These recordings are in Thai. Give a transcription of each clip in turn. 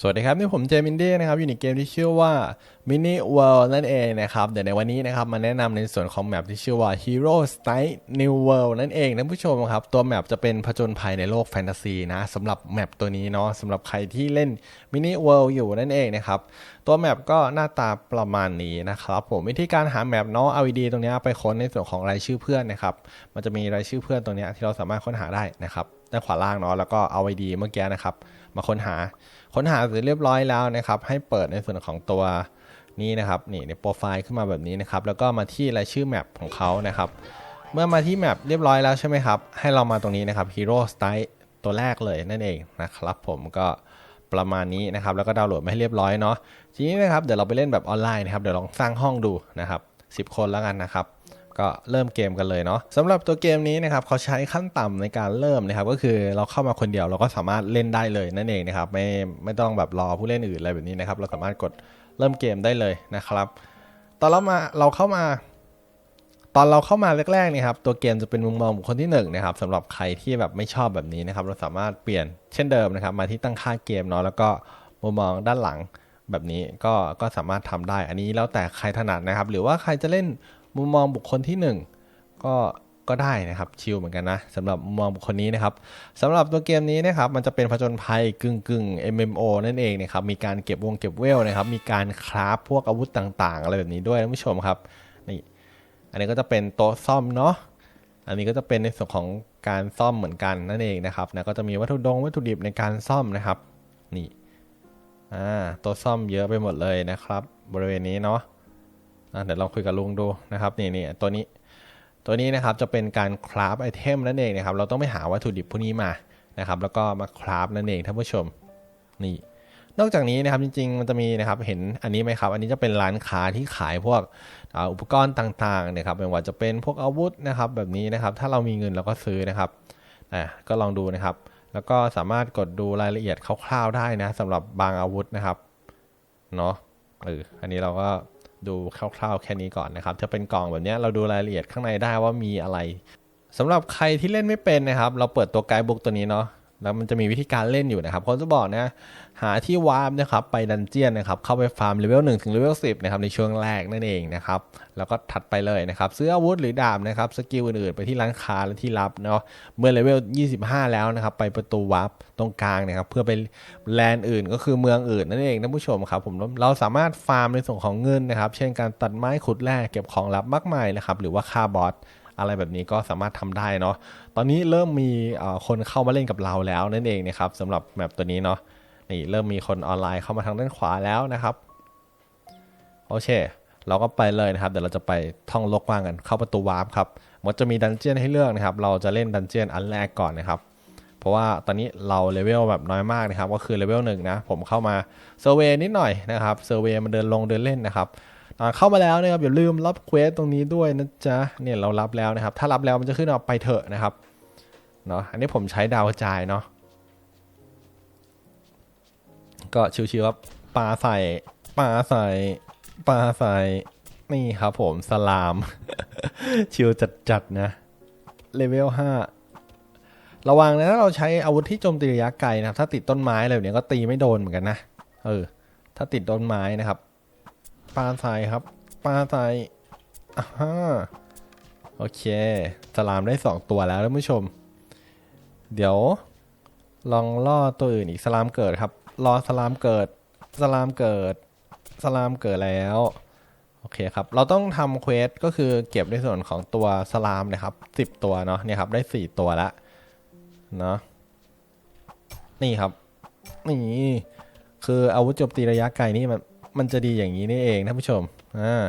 สวัสดีครับ นี่ผมเจมินดี้นะครับ อยู่ในเกมที่ชื่อว่า Mini World นั่นเองนะครับ เดี๋ยวในวันนี้นะครับ มาแนะนำในส่วนของแมปที่ชื่อว่า Hero Style New World นั่นเองท่านผู้ชมครับ ตัวแมปจะเป็นผจญภัยในโลกแฟนตาซีนะสำหรับแมปตัวนี้เนาะสำหรับใครที่เล่น Mini World อยู่นั่นเองนะครับ ตัวแมปก็หน้าตาประมาณนี้นะครับผมวิธีการหาแมปเนาะเอาดีตรงนี้ไปค้นในส่วนของรายชื่อเพื่อนนะครับ มันจะมีรายชื่อเพื่อนตรงนี้ที่เราสามารถค้นหาได้นะครับด้านขวาล่างเนาะแล้วก็เอาไอดีเมื่อกี้นะครับ มาค้นหา ค้นหาเสร็จเรียบร้อยแล้วนะครับ ให้เปิดในส่วนของตัวนี้นะครับนี่ในโปรไฟล์ขึ้นมาแบบนี้นะครับ แล้วก็มาที่รายชื่อแมปของเขานะครับ เมื่อมาที่แมปเรียบร้อยแล้วใช่ไหมครับ ให้เรามาตรงนี้นะครับ Hero Style ตัวแรกเลยนั่นเองนะครับ ผมก็ประมาณนี้นะครับ แล้วก็ดาวน์โหลดมาให้เรียบร้อยเนาะทีนี้นะครับเดี๋ยวเราไปเล่นแบบออนไลน์นะครับเดี๋ยวลองสร้างห้องดูนะครับ10 คนแล้วกันนะครับ ก็เริ่มเกมกันเลยเนาะสำหรับตัวเกมนี้นะครับเขาใช้ขั้นต่ำในการเริ่มนะครับก็คือเราเข้ามาคนเดียวเราก็สามารถเล่นได้เลยนั่นเองนะครับไม่ไม่ต้องแบบรอผู้เล่นอื่นอะไรแบบนี้นะครับเราสามารถกดเริ่มเกมได้เลยนะครับ ตอนเรามาเราเข้ามา ตอนเราเข้ามาแรกๆนี่ครับตัวเกมจะเป็นมุมมองบุคคลที่1นนะครับสำหรับใครที่แบบไม่ชอบแบบนี้นะครับ เราสามารถเปลี่ยนเช่นเดิมนะครับ มาที่ตั้งค่าเกมเนาะแล้วก็มุมมองด้านหลังแบบนี้ก็ก็สามารถทำได้ อันนี้แล้วแต่ใครถนัดนะครับ หรือว่าใครจะเล่น มุมมองบุคคลที่ 1 ก็ก็ได้นะครับชิลเหมือนกันนะสำหรับมุมมองบุคคลนี้นะครับสำหรับตัวเกมนี้นะครับมันจะเป็นผจญภัยกึ่งกึ่ง MMO นั่นเองนะครับมีการเก็บวงเก็บเวลนะครับมีการคราฟพวกอาวุธต่างๆ อะไรแบบนี้ด้วยท่านผู้ชมครับนี่อันนี้ก็จะเป็นโต๊ะซ่อมเนาะอันนี้ก็จะเป็นในส่วนของการซ่อมเหมือนกันนั่นเองนะครับนะก็จะมีวัตถุดงวัตถุดิบในการซ่อมนะครับนี่อ่าโต๊ะซ่อมเยอะไปหมดเลยนะครับ บริเวณนี้เนาะ เดี๋ยวลองคุยกับลุงดูนะครับนี่นี่ตัวนี้ ตัวนี้นะครับจะเป็นการคราฟไอเทมนั่นเองนะครับ เราต้องไปหาวัตถุดิบพวกนี้มานะครับ แล้วก็มาคราฟนั่นเองท่านผู้ชมนี่ นอกจากนี้นะครับจริงๆมันจะมีนะครับเห็นอันนี้ไหมครับ อันนี้จะเป็นร้านค้าที่ขายพวกอุปกรณ์ต่างๆนะครับไม่ว่าจะเป็นพวกอาวุธนะครับแบบนี้นะครับ ถ้าเรามีเงินเราก็ซื้อนะครับอะก็ลองดูนะครับ แล้วก็สามารถกดดูรายละเอียดคร่าวๆได้นะสำหรับบางอาวุธนะครับเนาะเอออันนี้เราก็ ดูคร่าวๆแค่นี้ก่อนนะครับ ถ้าเป็นกล่องแบบนี้เราดูรายละเอียดข้างในได้ว่ามีอะไรสำหรับใครที่เล่นไม่เป็นนะครับ เราเปิดตัวไกด์บุ๊กตัวนี้เนาะ แล้วมันจะมีวิธีการเล่นอยู่นะครับเขาจะบอกนะหาที่วาร์ปนะครับไปดันเจียนนะครับเข้าไปฟาร์มเลเวล1ถึงเลเวล10นะครับในช่วงแรกนั่นเองนะครับแล้วก็ถัดไปเลยนะครับซื้ออาวุธหรือดาบนะครับสกิลอื่นๆไปที่ร้านค้าและที่รับเนาะเมื่อเลเวล25 แล้วนะครับไปประตูวาร์ปตรงกลางนะครับเพื่อไปแลนด์อื่นก็คือเมืองอื่นนั่นเองท่านผู้ชมครับผมเราสามารถฟาร์มในส่วนของเงินนะครับเช่นการตัดไม้ขุดแร่เก็บของลับมากมายนะครับหรือว่าฆ่าบอส อะไรแบบนี้ก็สามารถทำได้เนาะตอนนี้เริ่มมีคนเข้ามาเล่นกับเราแล้วนั่นเองนะครับสำหรับแมปตัวนี้เนาะนี่เริ่มมีคนออนไลน์เข้ามาทางด้านขวาแล้วนะครับโอเคเราก็ไปเลยนะครับเดี๋ยวเราจะไปท่องโลกว้างกันเข้าประตูวาร์ปครับมันจะมีดันเจียนให้เลือกนะครับ เราจะเล่นดันเจียนอันแรกก่อนนะครับเพราะว่าตอนนี้เราเลเวลแบบน้อยมากนะครับ ก็คือเลเวลหนึ่งนะผมเข้ามาเซอร์เวย์นิดหน่อยนะครับเซอร์เวย์มันเดินลงเดินเล่นนะครับ เข้ามาแล้วนะครับอย่าลืมรับเควสตรงนี้ด้วยนะจ๊ะเนี่ยเรารับแล้วนะครับ ถ้ารับแล้วมันจะขึ้นเอาไปเถอะนะครับเนาะอันนี้ผมใช้ดาวกระจายเนาะก็ชิวๆครับปลาใส่ปลาใส่ปลาใส่นี่ครับผมสลาม ชิวจัดๆนะเลเวล5ระวังนะถ้าเราใช้อาวุธที่โจมตีระยะไกลนะครับ ถ้าติดต้นไม้อะไรแบบนี้ก็ตีไม่โดนเหมือนกันนะเออถ้าติดต้นไม้นะครับ ปลาใสครับ ปลาใสอ่าฮะโอเคสลามได้ 2 ตัวแล้วท่านผู้ชม เดี๋ยว ลองล่อตัวอื่นอีกสลามเกิดครับ รอสลามเกิดสลามเกิดสลามเกิดแล้ว โอเคครับ เราต้องทำเควสก็คือเก็บในส่วนของตัวสลามนะครับ 10 ตัวเนาะเนี่ยครับได้ 4 ตัวแล้วเนาะนี่ครับนี่คืออาวุธโจมตีระยะไกลนี่มัน มันจะดีอย่างนี้นี่เองท่านผู้ชม อ่า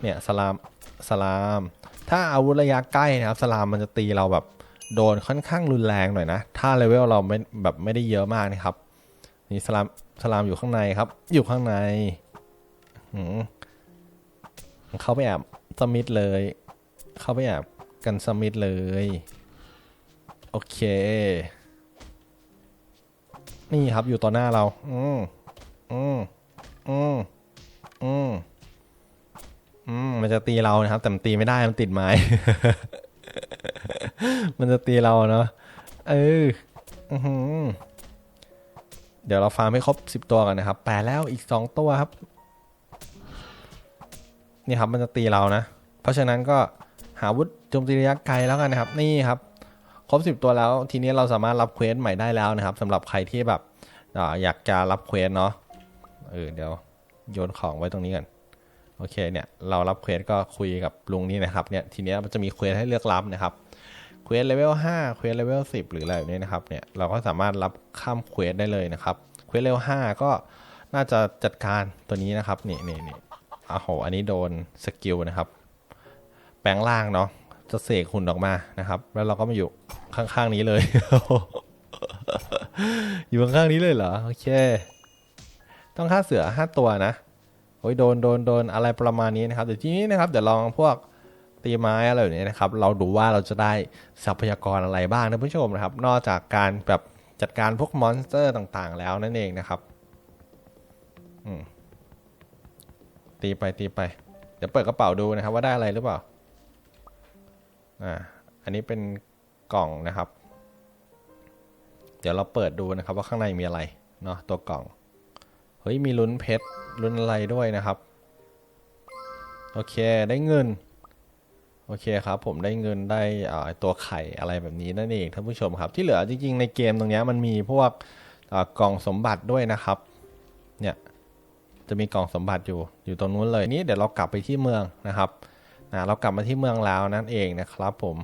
เนี่ยสลาม สลาม ถ้าอาวุธระยะใกล้นะครับ สลามมันจะตีเราแบบโดนค่อนข้างรุนแรงหน่อยนะ ถ้าเลเวลเราไม่แบบไม่ได้เยอะมากนะครับ นี่สลาม สลามอยู่ข้างในครับ อยู่ข้างในหืมเข้าไปแอบสมิธเลย เข้าไปแอบกันสมิธเลย โอเค นี่ครับอยู่ต่อหน้าเรา อืมอืมอืมอืมอืมมันจะตีเรานะครับ แต่มันตีไม่ได้มันติดไม้ มันจะตีเราเนาะเอออือเดี๋ยวเราฟาร์มให้ครบ10ตัวกันนะครับแปลแล้วอีก2ตัวครับ นี่ครับมันจะตีเรานะ เพราะฉะนั้นก็หาอาวุธโจมตีระยะไกลแล้วกันนะครับ นี่ครับ ครบ 10 ตัวแล้ว ทีนี้เราสามารถรับเควสใหม่ได้แล้วนะครับสำหรับใครที่แบบออยากจะรับเควสเนาะเออเดี๋ยวโยนของไว้ตรงนี้กันโอเคเนี่ยเรารับเควสก็คุยกับลุงนี่นะครับเนี่ยทีนี้มันจะมีเควสให้เลือกรับนะครับเควสเลเวล5เควสเลเวล10 หรืออะไรแบบนี้นะครับเนี่ยเราก็สามารถรับข้ามเควสได้เลยนะครับเควสเลเวล5ก็น่าจะจัดการตัวนี้นะครับนี่นี่นี่อ้โหอันนี้โดนสกิลนะครับแปลงร่างเนาะ จะเสกหุ่นออกมานะครับ แล้วเราก็มาอยู่ข้างๆนี้เลย อยู่ข้างๆนี้เลยเหรอ โอเค ต้องฆ่าเสือห้าตัวนะโอ้ยโดนโดนโดนอะไรประมาณนี้นะครับเดี๋ยวทีนี้นะครับเดี๋ยวลองพวกตีไม้อะไรแบบนี้นะครับ เราดูว่าเราจะได้ทรัพยากรอะไรบ้างนะผู้ชมนะครับ นอกจากการแบบจัดการพวกมอนสเตอร์ต่างๆ แล้วนั่นเองนะครับตีไปตีไป เดี๋ยวเปิดกระเป๋าดูนะครับว่าได้อะไรหรือเปล่า อ่าอันนี้เป็นกล่องนะครับ เดี๋ยวเราเปิดดูนะครับว่าข้างในมีอะไรเนาะตัวกล่องเฮ้ยมีลุ้นเพชรลุ้นอะไรด้วยนะครับ โอเคได้เงิน โอเคครับ ผมได้เงินได้ตัวไข่อะไรแบบนี้นั่นเองท่านผู้ชมครับ ที่เหลือจริงๆในเกมตรงนี้มันมีพวกกล่องสมบัติด้วยนะครับ เนี่ยจะมีกล่องสมบัติอยู่อยู่ตรงนู้นเลยนี่เดี๋ยวเรากลับไปที่เมืองนะครับ นะเรากลับมาที่เมืองแล้วนั่นเองนะครับผม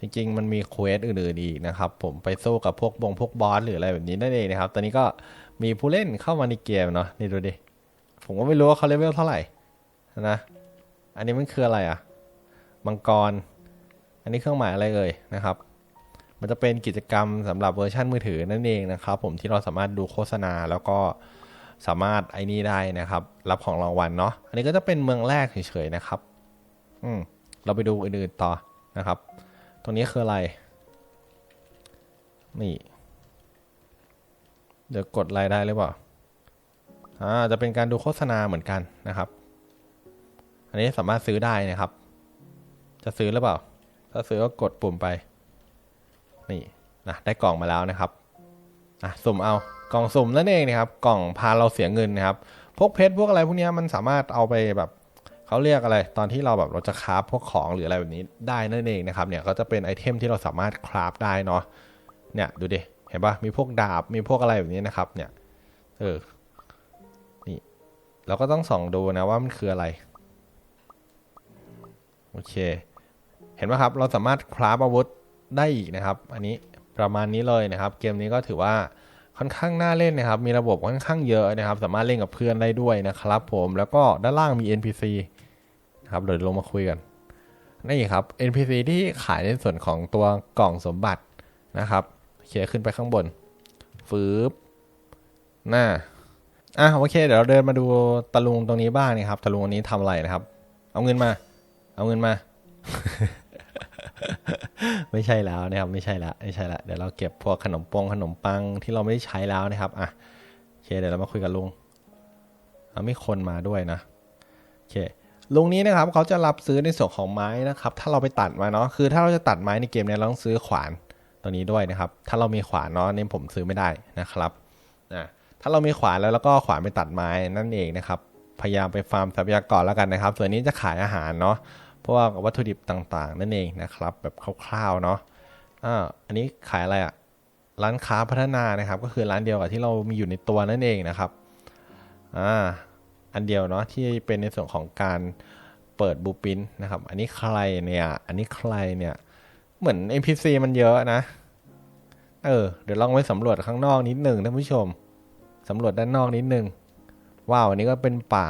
จริง ๆ มันมีเควสอื่นๆอีกนะครับ ผมไปสู้กับพวกบงพวกบอสหรืออะไรแบบนี้นั่นเองนะครับ ตอนนี้ก็มีผู้เล่นเข้ามาในเกมเนาะนี่ดูดิ ผมก็ไม่รู้ว่าเขาเลเวลเท่าไหร่นะ อันนี้มันคืออะไรอะมังกร อันนี้เครื่องหมายอะไรเอ่ยนะครับ มันจะเป็นกิจกรรมสำหรับเวอร์ชันมือถือนั่นเองนะครับ ผมที่เราสามารถดูโฆษณาแล้วก็สามารถไอ้นี่ได้นะครับ รับของรางวัลเนาะอันนี้ก็จะเป็นเมืองแรกเฉยๆนะครับ อืมเราไปดูอื่นๆต่อนะครับ ตรงนี้คืออะไร นี่ เดี๋ยวกดรายได้หรือเปล่า อ่า จะเป็นการดูโฆษณาเหมือนกันนะครับ อันนี้สามารถซื้อได้นะครับ จะซื้อหรือเปล่า ถ้าซื้อก็กดปุ่มไป นี่นะได้กล่องมาแล้วนะครับ อะสุ่มเอา กล่องสุ่มนั่นเองนะครับ กล่องพาเราเสียเงินนะครับ พวกเพชรพวกอะไรพวกนี้มันสามารถเอาไปแบบ เขาเรียกอะไร ตอนที่เราแบบเราจะคราฟพวกของหรืออะไรแบบนี้ได้นั่นเองนะครับเนี่ยก็จะเป็นไอเทมที่เราสามารถคราฟได้เนาะเนี่ยดูดิเห็นปะมีพวกดาบมีพวกอะไรแบบนี้นะครับเนี่ยเออนี่เราก็ต้องส่องดูนะว่ามันคืออะไรโอเคเห็นไหมครับเราสามารถคราฟอาวุธได้อีกนะครับ อันนี้ประมาณนี้เลยนะครับ เกมนี้ก็ถือว่าค่อนข้างน่าเล่นนะครับ มีระบบค่อนข้างเยอะนะครับ สามารถเล่นกับเพื่อนได้ด้วยนะครับ ผมแล้วก็ด้านล่างมี NPC นะ ครับเดี๋ยวลงมาคุยกันนี่ครับ NPC ที่ขายในส่วนของตัวกล่องสมบัตินะครับโอเคขึ้นไปข้างบนฟืบหน้าอะโอเค เดี๋ยวเราเดินมาดูตะลุงตรงนี้บ้างนะครับตะลุงนนี้ทำอะไรนะครับ เอาเงินมา เอาเงินมา ไม่ใช่แล้วนะครับ ไม่ใช่ละไม่ใช่ละเดี๋ยวเราเก็บพวกขนมปงขนมปังที่เราไม่ได้ใช้แล้วนะครับอะโอเคเดี๋ยวเรามาคุยกับลุงเอาไม่คนมาด้วยนะโอเค ลุงนี้นะครับเขาจะรับซื้อในส่วนของไม้นะครับ ถ้าเราไปตัดมาเนาะคือถ้าเราจะตัดไม้ในเกมเนี้ยเราต้องซื้อขวานตัวนี้ด้วยนะครับ ถ้าเรามีขวานเนาะเนี่ยผมซื้อไม่ได้นะครับนะถ้าเรามีขวานแล้วแล้วก็ขวานไปตัดไม้นั่นเองนะครับ พยายามไปฟาร์มทรัพยากรแล้วกันนะครับ ส่วนนี้จะขายอาหารเนาะพวกวัตถุดิบต่างๆ นั่นเองนะครับ แบบคร่าวๆเนาะอ่าอันนี้ขายอะไรอะร้านค้าพัฒนานะครับ ก็คือร้านเดียวกับที่เรามีอยู่ในตัวนั่นเองนะครับอ่า อันเดียวเนาะที่เป็นในส่วนของการเปิดบูปินนะครับ อันนี้ใครเนี่ย อันนี้ใครเนี่ย เหมือน NPC มันเยอะนะ เออ เดี๋ยวลองไปสำรวจข้างนอกนิดหนึ่งท่านผู้ชม สำรวจด้านนอกนิดหนึ่งว้าวอันนี้ก็เป็นป่า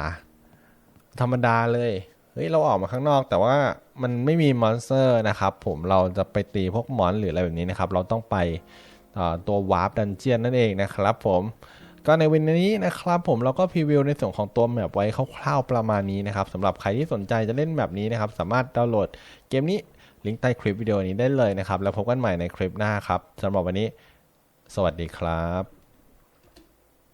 ธรรมดาเลย เฮ้ย เราออกมาข้างนอก แต่ว่ามันไม่มีมอนสเตอร์นะครับ ผมเราจะไปตีพวกมอนหรืออะไรแบบนี้นะครับ เราต้องไปตัววาร์ปดันเจียนนั่นเองนะครับผม ก็ในวันนี้นะครับผมเราก็พรีวิวในส่วนของตัวแมปไว้คร่าวๆประมาณนี้นะครับสำหรับใครที่สนใจจะเล่นแบบนี้นะครับ สามารถดาวน์โหลดเกมนี้ลิงก์ใต้คลิปวิดีโอนี้ได้เลยนะครับ แล้วพบกันใหม่ในคลิปหน้าครับสำหรับวันนี้ สวัสดีครับ